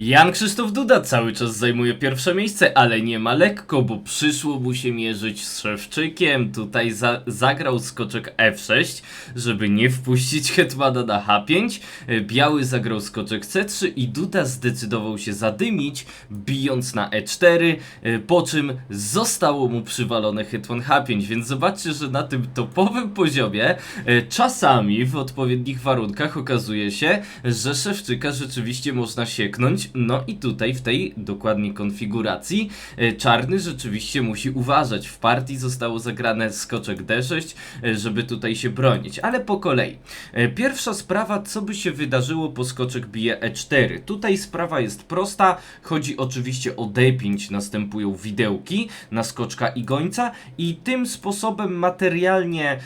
Jan Krzysztof Duda cały czas zajmuje pierwsze miejsce, ale nie ma lekko, bo przyszło mu się mierzyć z Szewczykiem. Tutaj za zagrał skoczek F6, żeby nie wpuścić Hetmana na H5. E, Biały zagrał skoczek C3 i Duda zdecydował się zadymić, bijąc na E4, e, po czym zostało mu przywalone Hetman H5, więc zobaczcie, że na tym topowym poziomie e, czasami w odpowiednich warunkach okazuje się, że Szewczyka rzeczywiście można sieknąć. No i tutaj w tej dokładnie konfiguracji e, czarny rzeczywiście musi uważać. W partii zostało zagrane skoczek D6, e, żeby tutaj się bronić, ale po kolei. E, Pierwsza sprawa, co by się wydarzyło po skoczek bije E4. Tutaj sprawa jest prosta, chodzi oczywiście o D5, następują widełki na skoczka i gońca i tym sposobem materialnie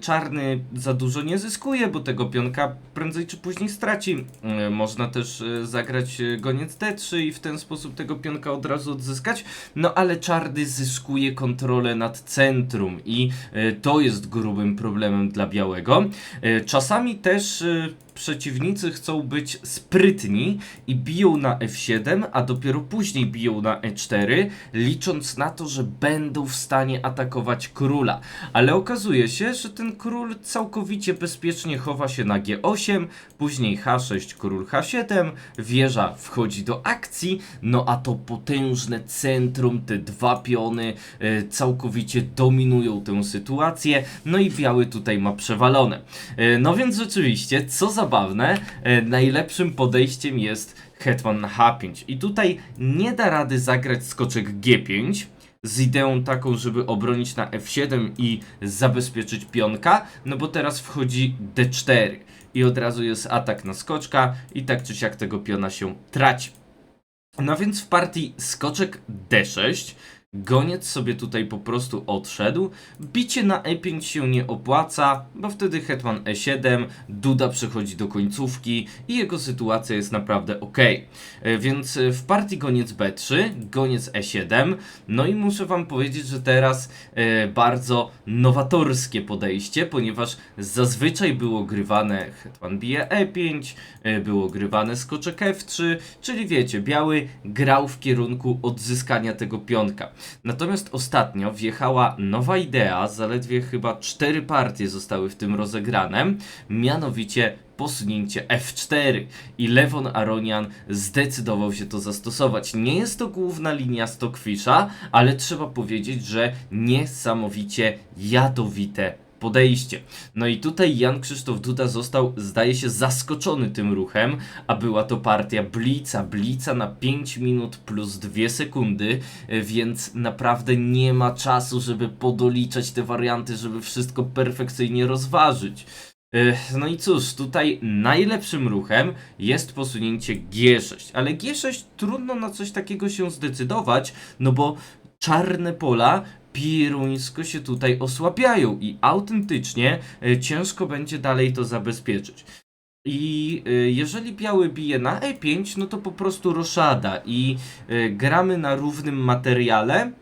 czarny za dużo nie zyskuje, bo tego pionka prędzej czy później straci. Można też zagrać goniec D3 i w ten sposób tego pionka od razu odzyskać, no ale czarny zyskuje kontrolę nad centrum i e, to jest grubym problemem dla białego. E, czasami też e, przeciwnicy chcą być sprytni i biją na F7, a dopiero później biją na E4, licząc na to, że będą w stanie atakować króla. Ale okazuje się, że ten król całkowicie bezpiecznie chowa się na G8, później H6, król H7, wieża wchodzi do akcji, no a to potężne centrum, te dwa piony e, całkowicie dominują tę sytuację, no i biały tutaj ma przewalone. E, no więc rzeczywiście, co zabawne, e, najlepszym podejściem jest hetman na H5 i tutaj nie da rady zagrać skoczek G5, z ideą taką, żeby obronić na F7 i zabezpieczyć pionka, no bo teraz wchodzi D4 i od razu jest atak na skoczka i tak czy siak tego piona się traci. No więc w partii skoczek D6 Goniec sobie tutaj po prostu odszedł. Bicie na E5 się nie opłaca, bo wtedy hetman E7, Duda przechodzi do końcówki i jego sytuacja jest naprawdę ok. E, Więc e, w partii goniec B3, goniec E7, no i muszę wam powiedzieć, że teraz e, bardzo nowatorskie podejście, ponieważ zazwyczaj było grywane hetman bije E5, e, było grywane skoczek F3, czyli wiecie, biały grał w kierunku odzyskania tego pionka. Natomiast ostatnio wjechała nowa idea, zaledwie chyba cztery partie zostały w tym rozegrane, mianowicie posunięcie F4 i Lewon Aronian zdecydował się to zastosować. Nie jest to główna linia Stockfisha, ale trzeba powiedzieć, że niesamowicie jadowite podejście. No i tutaj Jan Krzysztof Duda został, zdaje się, zaskoczony tym ruchem, a była to partia Blica. Blica na 5 minut plus 2 sekundy, e, więc naprawdę nie ma czasu, żeby podoliczać te warianty, żeby wszystko perfekcyjnie rozważyć. Ech, No i cóż, tutaj najlepszym ruchem jest posunięcie G6, ale G6 trudno na coś takiego się zdecydować, no bo czarne pola pieruńsko się tutaj osłabiają i autentycznie e, ciężko będzie dalej to zabezpieczyć. I e, jeżeli biały bije na E5, no to po prostu roszada i e, gramy na równym materiale,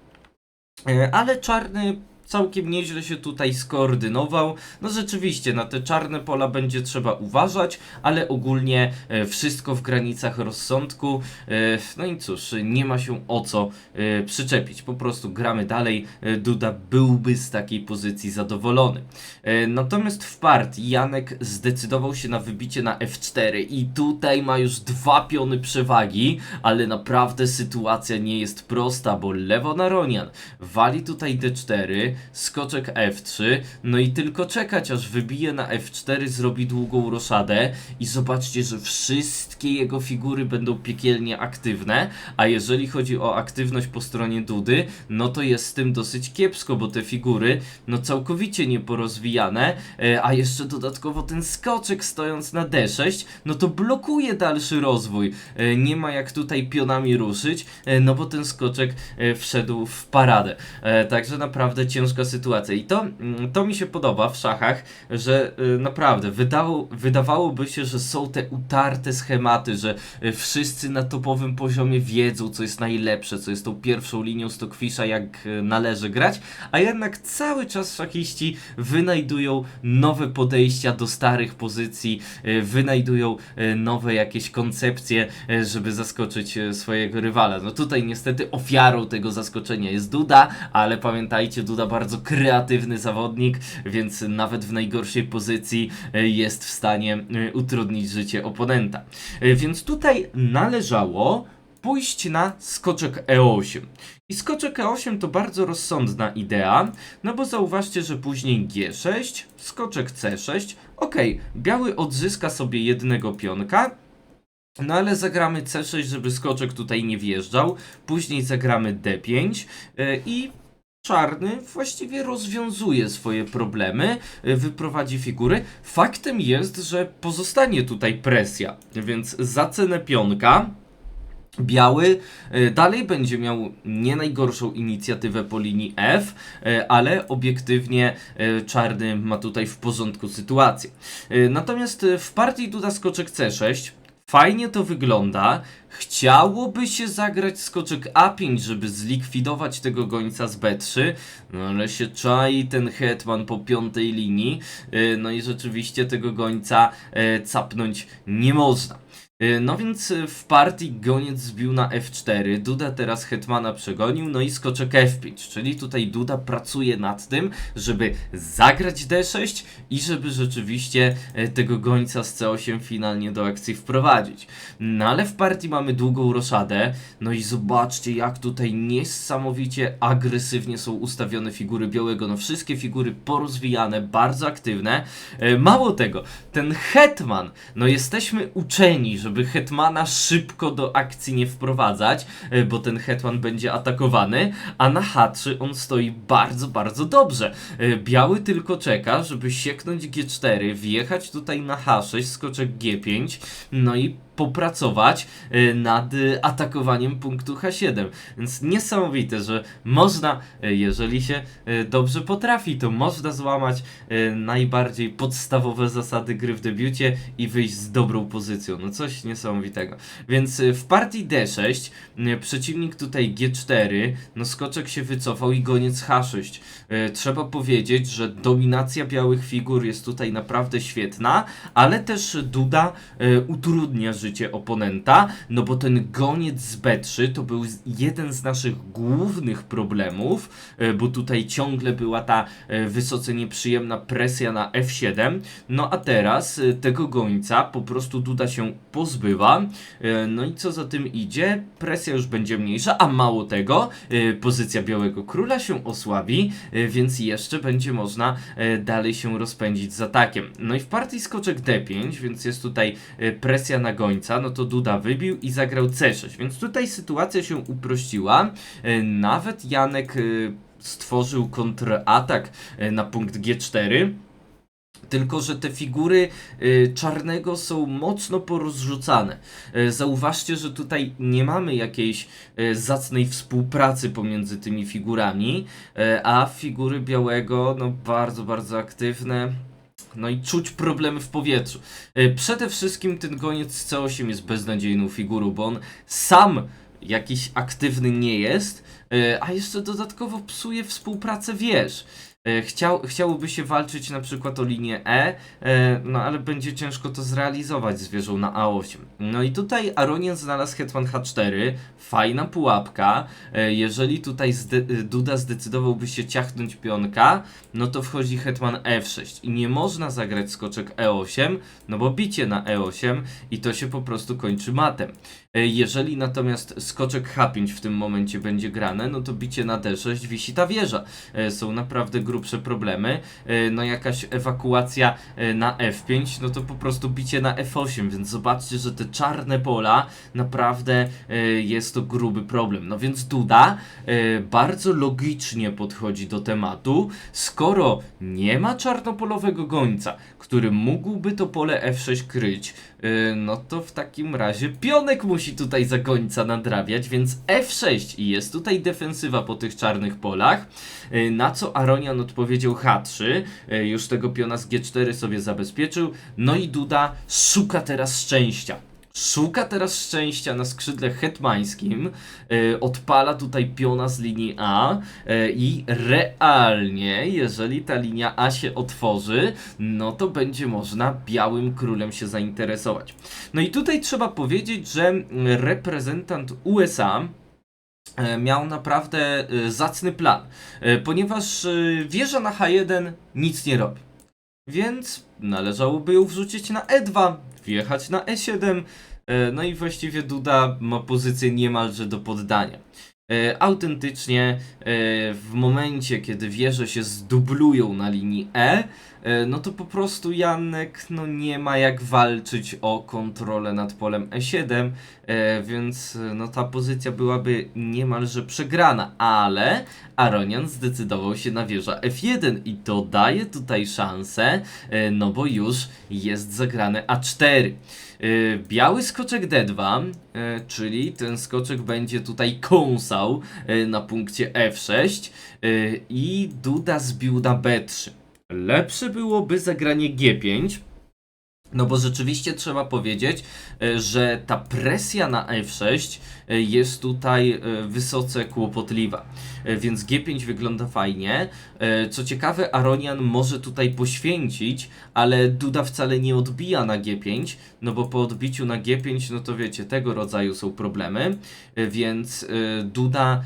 ale czarny całkiem nieźle się tutaj skoordynował. No rzeczywiście, na te czarne pola będzie trzeba uważać, ale ogólnie e, wszystko w granicach rozsądku. E, no i cóż, nie ma się o co e, przyczepić. Po prostu gramy dalej. Duda byłby z takiej pozycji zadowolony. Natomiast w partii Janek zdecydował się na wybicie na F4 i tutaj ma już dwa piony przewagi, ale naprawdę sytuacja nie jest prosta, bo Lewon Aronian wali tutaj D4, skoczek F3, no i tylko czekać aż wybije na F4, zrobi długą roszadę i zobaczcie, że wszystkie jego figury będą piekielnie aktywne, a jeżeli chodzi o aktywność po stronie Dudy, no to jest z tym dosyć kiepsko, bo te figury no całkowicie nieporozwijane, e, a jeszcze dodatkowo ten skoczek stojąc na D6, no to blokuje dalszy rozwój. E, Nie ma jak tutaj pionami ruszyć, e, no bo ten skoczek wszedł w paradę. Także naprawdę ciężko ciężka sytuacja. I to, mm, to mi się podoba w szachach, że y, naprawdę wydało, wydawałoby się, że są te utarte schematy, że y, wszyscy na topowym poziomie wiedzą, co jest najlepsze, co jest tą pierwszą linią Stockfisha, jak y, należy grać, a jednak cały czas szachiści wynajdują nowe podejścia do starych pozycji, wynajdują nowe jakieś koncepcje, żeby zaskoczyć swojego rywala. No tutaj niestety ofiarą tego zaskoczenia jest Duda, ale pamiętajcie, Duda bardzo kreatywny zawodnik, więc nawet w najgorszej pozycji y, jest w stanie y, utrudnić życie oponenta. Y, Więc tutaj należało pójść na skoczek E8. I skoczek E8 to bardzo rozsądna idea, no bo zauważcie, że później G6, skoczek C6, ok, biały odzyska sobie jednego pionka, no ale zagramy C6, żeby skoczek tutaj nie wjeżdżał, później zagramy D5 yy, i Czarny właściwie rozwiązuje swoje problemy, y, wyprowadzi figury. Faktem jest, że pozostanie tutaj presja, więc za cenę pionka Biały y, dalej będzie miał nie najgorszą inicjatywę po linii F, y, ale obiektywnie czarny ma tutaj w porządku sytuację. Natomiast w partii Duda skoczek C6 fajnie to wygląda. Chciałoby się zagrać skoczek A5, żeby zlikwidować tego gońca z B3, no ale się czai ten hetman po piątej linii, y, no i rzeczywiście tego gońca y, capnąć nie można. Y, No więc y, w partii goniec zbił na F4, Duda teraz Hetmana przegonił, no i skoczek F5, czyli tutaj Duda pracuje nad tym, żeby zagrać D6 i żeby rzeczywiście e, tego gońca z C8 finalnie do akcji wprowadzić. No ale w partii mamy długą roszadę, no i zobaczcie jak tutaj niesamowicie agresywnie są ustawione figury białego, no wszystkie figury porozwijane, bardzo aktywne. E, Mało tego, ten Hetman, no jesteśmy uczeni, żeby Hetmana szybko do akcji nie wprowadzać, e, bo ten Hetman będzie atakowany, a na H3 on stoi bardzo, bardzo dobrze. E, Biały tylko czeka, żeby sieknąć G4, wjechać tutaj na H6, skoczek G5, no i popracować e, nad e, atakowaniem punktu H7. Więc niesamowite, że można, e, jeżeli się dobrze potrafi, to można złamać najbardziej podstawowe zasady gry w debiucie i wyjść z dobrą pozycją. No coś niesamowitego. Więc w partii D6 e, przeciwnik tutaj G4, no skoczek się wycofał i goniec H6. E, Trzeba powiedzieć, że dominacja białych figur jest tutaj naprawdę świetna, ale też Duda utrudnia życie oponenta, no bo ten goniec z B3 to był jeden z naszych głównych problemów, e, bo tutaj ciągle była ta e, wysoce nieprzyjemna presja na F7, no a teraz e, tego gońca po prostu Duda się pozbywa, no i co za tym idzie, presja już będzie mniejsza, a mało tego, pozycja białego króla się osłabi, więc jeszcze będzie można dalej się rozpędzić z atakiem. No i w partii skoczek D5, więc jest tutaj presja na gońca, no to Duda wybił i zagrał C6, więc tutaj sytuacja się uprościła. E, Nawet Janek e, stworzył kontratak e, na punkt G4. Tylko, że te figury czarnego są mocno porozrzucane. Zauważcie, że tutaj nie mamy jakiejś zacnej współpracy pomiędzy tymi figurami, a figury białego, no bardzo, bardzo aktywne. No i czuć problemy w powietrzu. Y, Przede wszystkim ten goniec C8 jest beznadziejną figurą, bo on sam jakiś aktywny nie jest, y, a jeszcze dodatkowo psuje współpracę wież. E, Chciał, chciałoby się walczyć na przykład o linię E, e, no ale będzie ciężko to zrealizować z wieżą na A8. No i tutaj Aronian znalazł hetman H4, fajna pułapka. E, Jeżeli tutaj zde Duda zdecydowałby się ciachnąć pionka, no to wchodzi hetman F6 i nie można zagrać skoczek E8, no bo bicie na E8 i to się po prostu kończy matem. E, Jeżeli natomiast skoczek H5 w tym momencie będzie grane, no to bicie na D6 wisi ta wieża. E, Są naprawdę grubsze problemy. E, No jakaś ewakuacja na F5, no to po prostu bicie na F8, więc zobaczcie, że te czarne pola naprawdę jest to gruby problem. No więc Duda bardzo logicznie podchodzi do tematu, skoro nie ma czarnopolowego gońca, który mógłby to pole F6 kryć, no to w takim razie pionek musi tutaj za gońca nadrabiać, więc F6 i jest tutaj defensywa po tych czarnych polach, yy, na co Aronian odpowiedział H3, yy, już tego piona z G4 sobie zabezpieczył, no i Duda szuka teraz szczęścia. Szuka teraz szczęścia na skrzydle hetmańskim, yy, odpala tutaj piona z linii A yy, i realnie, jeżeli ta linia A się otworzy, no to będzie można białym królem się zainteresować. No i tutaj trzeba powiedzieć, że mm, reprezentant USA e, miał naprawdę zacny plan, ponieważ wieża na H1 nic nie robi. Więc należałoby ją wrzucić na E2, wjechać na E7, e, no i właściwie Duda ma pozycję niemalże do poddania. E, Autentycznie e, w momencie, kiedy wieże się zdublują na linii E, e, no to po prostu Janek no nie ma jak walczyć o kontrolę nad polem E7, e, więc no ta pozycja byłaby niemalże przegrana, ale Aronian zdecydował się na wieża F1 i to daje tutaj szansę, no bo już jest zagrane A4. E, Biały skoczek D2, e, czyli ten skoczek będzie tutaj kąsał e, na punkcie F6 e, i Duda zbił na B3. Lepsze byłoby zagranie G5, no bo rzeczywiście trzeba powiedzieć, e, że ta presja na F6 e, jest tutaj e, wysoce kłopotliwa. Więc G5 wygląda fajnie. Co ciekawe, Aronian może tutaj poświęcić, ale Duda wcale nie odbija na G5, no bo po odbiciu na G5, no to wiecie, tego rodzaju są problemy. Więc Duda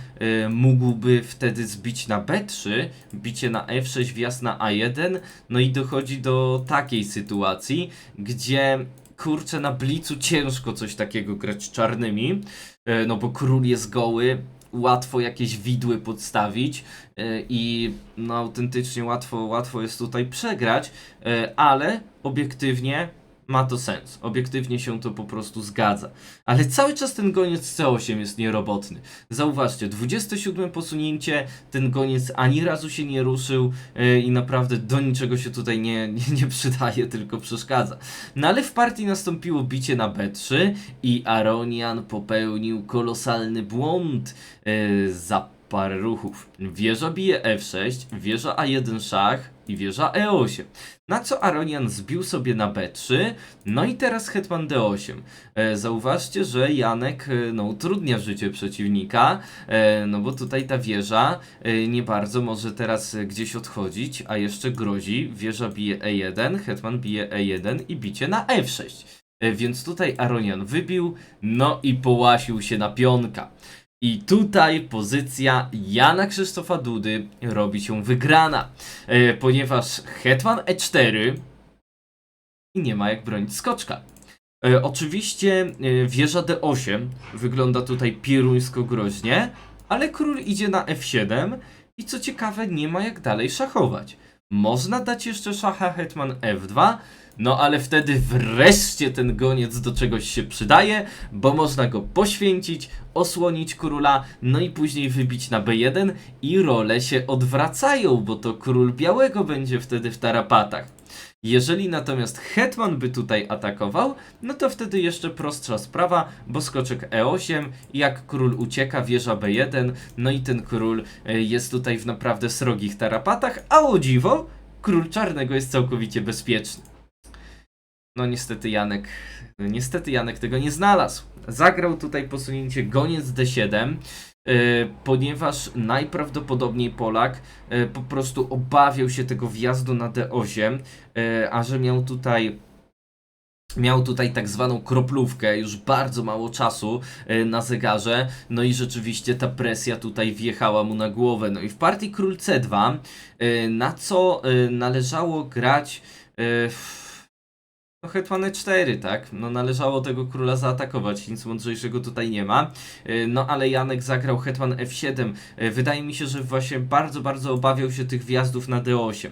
mógłby wtedy zbić na B3, bicie na F6, wjazd na A1, no i dochodzi do takiej sytuacji, gdzie kurczę na blicu ciężko coś takiego grać czarnymi, e, no bo król jest goły, łatwo jakieś widły podstawić e, i no autentycznie łatwo, łatwo jest tutaj przegrać, e, ale obiektywnie ma to sens. Obiektywnie się to po prostu zgadza. Ale cały czas ten goniec C8 jest nierobotny. Zauważcie, 27 posunięcie, ten goniec ani razu się nie ruszył e, i naprawdę do niczego się tutaj nie, nie, nie przydaje, tylko przeszkadza. No ale w partii nastąpiło bicie na B3 i Aronian popełnił kolosalny błąd e, za parę ruchów. Wieża bije F6, wieża A1 szach i wieża E8. Na co Aronian zbił sobie na B3, no i teraz hetman D8. E, zauważcie, że Janek e, no, utrudnia życie przeciwnika, e, no bo tutaj ta wieża e, nie bardzo może teraz e, gdzieś odchodzić, a jeszcze grozi, wieża bije E1, hetman bije E1 i bicie na F6. E, Więc tutaj Aronian wybił, no i połasił się na pionka. I tutaj pozycja Jana Krzysztofa Dudy robi się wygrana, e, ponieważ hetman E4 i nie ma jak bronić skoczka. E, oczywiście e, wieża D8 wygląda tutaj pieruńsko groźnie, ale król idzie na F7 i co ciekawe nie ma jak dalej szachować. Można dać jeszcze szacha hetman F2, no ale wtedy wreszcie ten goniec do czegoś się przydaje, bo można go poświęcić, osłonić króla, no i później wybić na B1 i role się odwracają, bo to król białego będzie wtedy w tarapatach. Jeżeli natomiast hetman by tutaj atakował, no to wtedy jeszcze prostsza sprawa, bo skoczek E8, jak król ucieka, wieża B1, no i ten król e, jest tutaj w naprawdę srogich tarapatach, a o dziwo, król czarnego jest całkowicie bezpieczny. No niestety Janek, niestety Janek tego nie znalazł. Zagrał tutaj posunięcie goniec D7, e, ponieważ najprawdopodobniej Polak e, po prostu obawiał się tego wjazdu na D8, e, a że miał tutaj Miał tutaj tak zwaną kroplówkę, już bardzo mało czasu na zegarze, no i rzeczywiście ta presja tutaj wjechała mu na głowę. No i w partii król C2, e, na co należało grać no hetman E4, tak? No należało tego króla zaatakować, nic mądrzejszego tutaj nie ma. E, No ale Janek zagrał hetman F7. E, Wydaje mi się, że właśnie bardzo, bardzo obawiał się tych wjazdów na D8.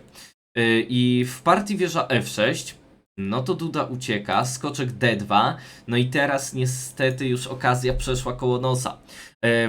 E, I w partii wieża F6 no to Duda ucieka, skoczek D2, no i teraz niestety już okazja przeszła koło nosa.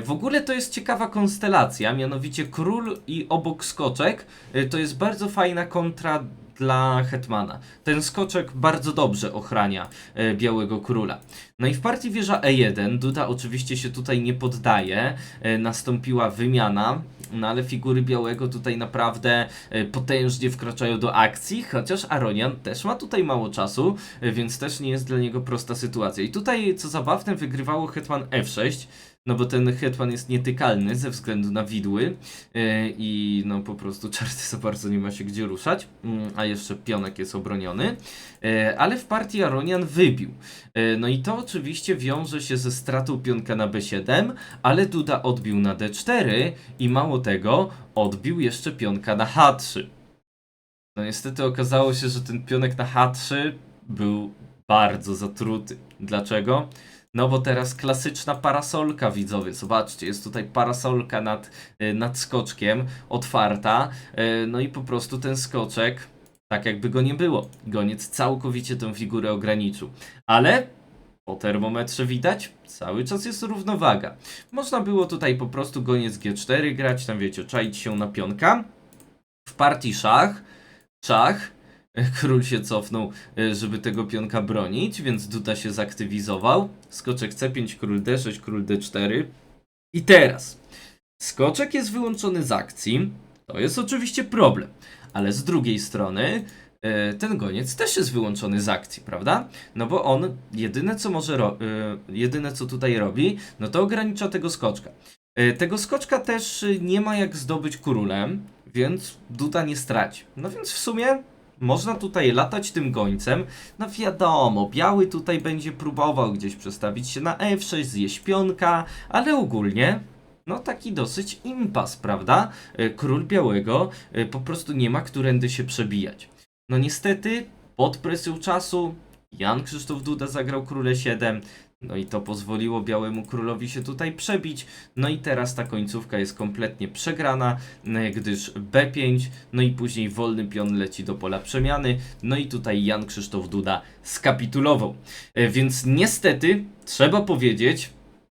W ogóle to jest ciekawa konstelacja, mianowicie król i obok skoczek to jest bardzo fajna kontra dla Hetmana. Ten skoczek bardzo dobrze ochrania e, Białego Króla. No i w partii wieża E1 Duda oczywiście się tutaj nie poddaje. E, nastąpiła wymiana, no ale figury Białego tutaj naprawdę e, potężnie wkraczają do akcji, chociaż Aronian też ma tutaj mało czasu, więc też nie jest dla niego prosta sytuacja. I tutaj, co zabawne, wygrywało Hetman F6, no bo ten Hetman jest nietykalny ze względu na widły e, i no po prostu czarny za bardzo nie ma się gdzie ruszać, mm, a jeszcze pionek jest obroniony, e, ale w partii Aronian wybił. E, No i to oczywiście wiąże się ze stratą pionka na B7, ale Duda odbił na D4 i mało tego, odbił jeszcze pionka na H3. No niestety okazało się, że ten pionek na H3 był bardzo zatruty. Dlaczego? No bo teraz klasyczna parasolka widzowie, zobaczcie, jest tutaj parasolka nad, y, nad skoczkiem, otwarta, y, no i po prostu ten skoczek, tak jakby go nie było. Goniec całkowicie tę figurę ograniczył. Ale po termometrze widać, cały czas jest równowaga. Można było tutaj po prostu goniec G4 grać, tam wiecie, czaić się na pionka. W partii szach, szach, król się cofnął, e, żeby tego pionka bronić, więc Duda się zaktywizował. Skoczek C5, król D6, król D4. I teraz, skoczek jest wyłączony z akcji, to jest oczywiście problem, ale z drugiej strony e, ten goniec też jest wyłączony z akcji, prawda? No bo on jedyne co może e, jedyne co tutaj robi, no to ogranicza tego skoczka. Tego skoczka też nie ma jak zdobyć królem, więc Duda nie straci. No więc w sumie można tutaj latać tym gońcem. No wiadomo, biały tutaj będzie próbował gdzieś przestawić się na F6, zjeść pionka, ale ogólnie no taki dosyć impas, prawda? E, Król białego e, po prostu nie ma którędy się przebijać. No niestety, pod presją czasu Jan Krzysztof Duda zagrał króle 7, no i to pozwoliło białemu królowi się tutaj przebić. No i teraz ta końcówka jest kompletnie przegrana, e, gdyż B5, no i później wolny pion leci do pola przemiany. No i tutaj Jan Krzysztof Duda skapitulował. E, Więc niestety trzeba powiedzieć,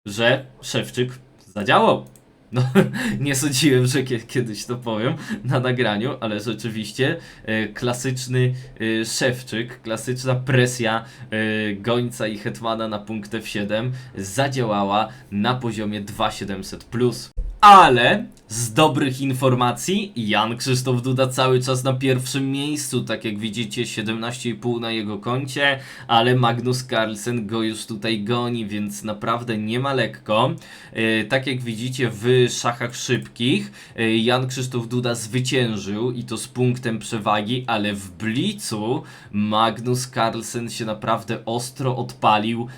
że Szewczyk zadziałał. No, nie sądziłem, że kie- kiedyś to powiem na nagraniu, ale rzeczywiście e, klasyczny e, Szewczyk, klasyczna presja e, gońca i hetmana na punkt F7 zadziałała na poziomie 2700+. Ale z dobrych informacji Jan Krzysztof Duda cały czas na pierwszym miejscu, tak jak widzicie 17,5 na jego koncie, ale Magnus Carlsen go już tutaj goni, więc naprawdę nie ma lekko. E, tak jak widzicie w szachach szybkich e, Jan Krzysztof Duda zwyciężył i to z punktem przewagi, ale w blicu Magnus Carlsen się naprawdę ostro odpalił.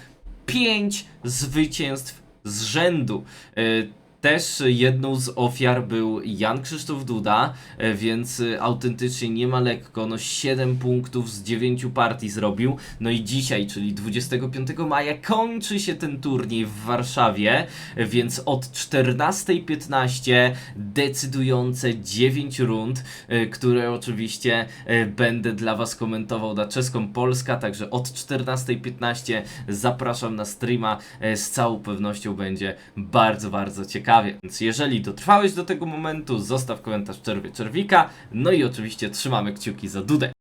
5 zwycięstw z rzędu. Też jedną z ofiar był Jan Krzysztof Duda, e, więc e, autentycznie nie ma lekko. No 7 punktów z 9 partii zrobił. No i dzisiaj, czyli 25 maja, kończy się ten turniej w Warszawie, e, więc od 14.15 decydujące 9 rund, które oczywiście będę dla Was komentował na czeską Polska, także od 14.15 zapraszam na streama. Z całą pewnością będzie bardzo, bardzo ciekawie. Więc jeżeli dotrwałeś do tego momentu, zostaw komentarz czerwie czerwika. No i oczywiście trzymamy kciuki za Dudę.